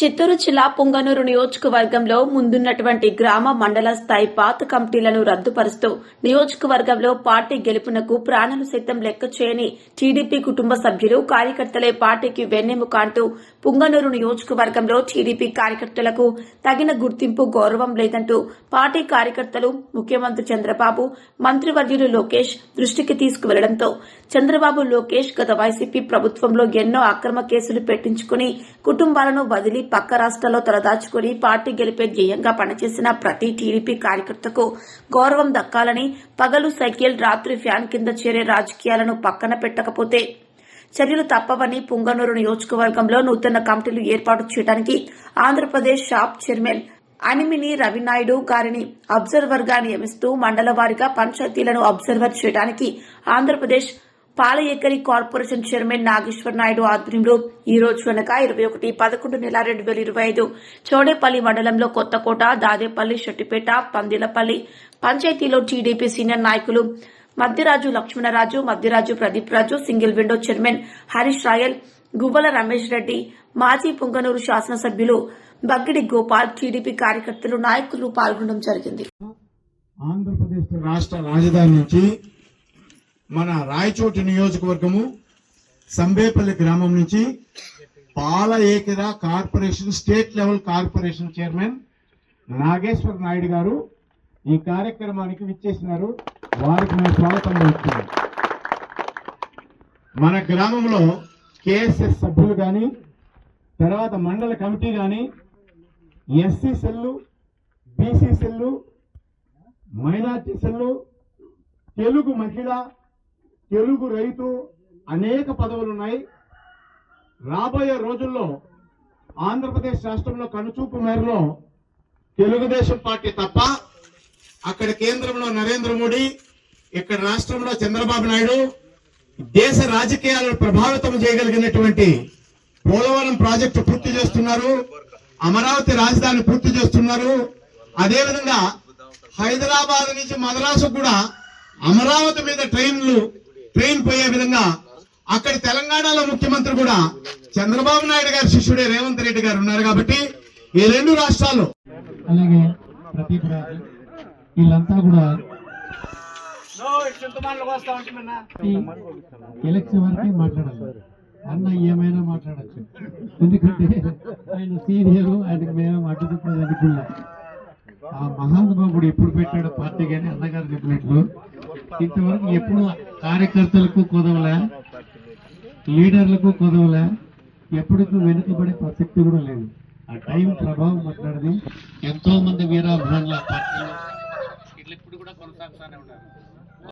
చిత్తూరు జిల్లా పొంగనూరు నియోజకవర్గంలో ముందున్నటువంటి గ్రామ మండల స్థాయి పాత కమిటీలను రద్దుపరుస్తూ నియోజకవర్గంలో పార్టీ గెలుపునకు ప్రాణాలు సైతం లెక్క చేయని టీడీపీ కుటుంబ సభ్యులు కార్యకర్తలే పార్టీకి వెన్నెముక అంటూ పుంగనూరు నియోజకవర్గంలో టీడీపీ కార్యకర్తలకు తగిన గుర్తింపు గౌరవం లేదంటూ పార్టీ కార్యకర్తలు ముఖ్యమంత్రి చంద్రబాబు మంత్రివర్యులు లోకేష్ దృష్టికి తీసుకువెళ్ళడంతో చంద్రబాబు లోకేష్ గత వైసీపీ ప్రభుత్వంలో ఎన్నో అక్రమ కేసులు పెట్టించుకుని కుటుంబాలను వదిలి పక్క రాష్ట్రాల్లో తలదాచుకుని పార్టీ గెలిపే ధ్యేయంగా పనిచేసిన ప్రతి టీడీపీ కార్యకర్తకు గౌరవం దక్కాలని పగలు సైకిల్ రాత్రి ఫ్యాన్ కింద చేరే రాజకీయాలను పక్కన పెట్టకపోతే చర్యలు తప్పవని పుంగనూరు నియోజకవర్గంలో నూతన కమిటీలు ఏర్పాటు చేయడానికి ఆంధ్రప్రదేశ్ షాప్ చైర్మన్ అనిమిని రవినాయుడు గారిని అబ్జర్వర్గా నియమిస్తూ మండల వారీగా పంచాయతీలను అబ్జర్వర్ చేయడానికి ఆంధ్రప్రదేశ్ పాలయేకరి కార్పొరేషన్ చైర్మన్ నాగేశ్వర నాయుడు ఆధ్వర్యంలో ఈ రోజు వెనక ఇరవై ఒకటి పదకొండు నెల రెండు వేల ఇరవై ఐదు చౌడేపల్లి మండలంలో కొత్తకోట దాదేపల్లి షెట్టిపేట పందిలపల్లి పంచాయతీలో టీడీపీ సీనియర్ నాయకులు Madhyaraju Lakshmanaraju Madhyaraju Pradeep Raju single window chairman Harish Rayal Guvvala Ramesh Reddy మాజీ పుంగనూరు శాసనసభ్యులు బగ్గిడి గోపాల్ టీడీపీ కార్యకర్తలు నాయకులు పాల్గొనడం జరిగింది. ఆంధ్రప్రదేశ్ రాష్ట్ర రాజధాని నుంచి మన రాయచోటి నియోజకవర్గము సంబేపల్లి గ్రామం నుంచి Palaekara corporation state level corporation chairman Nageswara Naidu గారు ఈ కార్యక్రమానికి విచ్చేసినారు. వారికి మేము స్వాగతం పలుకుతున్నాం. మన గ్రామంలో కేఎస్ఎస్ సభ్యులు కానీ తర్వాత మండల కమిటీ కానీ SC cell BC cell minority cell Telugu మహిళ తెలుగు రైతు అనేక పదవులు ఉన్నాయి రాబోయే రోజుల్లో ఆంధ్రప్రదేశ్ రాష్ట్రంలో కనుచూపు మేరలో తెలుగుదేశం పార్టీ తప్ప అక్కడ కేంద్రంలో నరేంద్ర మోడీ ఇక్కడ రాష్ట్రంలో చంద్రబాబు నాయుడు దేశ రాజకీయాలను ప్రభావితం చేయగలిగినటువంటి పోలవరం ప్రాజెక్టు పూర్తి చేస్తున్నారు. అమరావతి రాజధాని పూర్తి చేస్తున్నారు. అదేవిధంగా హైదరాబాద్ నుంచి మద్రాసు కూడా అమరావతి మీద ట్రైన్లు ట్రైన్ పోయే విధంగా అక్కడ తెలంగాణలో ముఖ్యమంత్రి కూడా చంద్రబాబు నాయుడు గారి శిష్యుడే రేవంత్ రెడ్డి గారు ఉన్నారు కాబట్టి ఈ రెండు రాష్ట్రాల్లో అలాగే ప్రదీప్ రాజు వీళ్ళంతా కూడా ఎలక్షన్ వరకే మాట్లాడాలి. అన్న ఏమైనా మాట్లాడచ్చు. ఎందుకంటే ఆయన సీనియర్ ఆయనకు మేము అడ్డు చెప్పేది అనుకున్నా ఆ మహానుభావుడు ఎప్పుడు పెట్టాడో పార్టీ కానీ అన్నగారు చెప్పినట్లు ఇంతవరకు ఎప్పుడు కార్యకర్తలకు కుదవలే? లీడర్లకు కుదవలే? ఎప్పటికీ వెనుకబడే ప్రసక్తి కూడా లేదు. ఆ టైం ప్రభావం మాట్లాడది. ఎంతో మంది వీరాభిమానులు ఆ పార్టీలో. ఇప్పుడు కూడా కొనసాగుతూనే ఉన్నారు.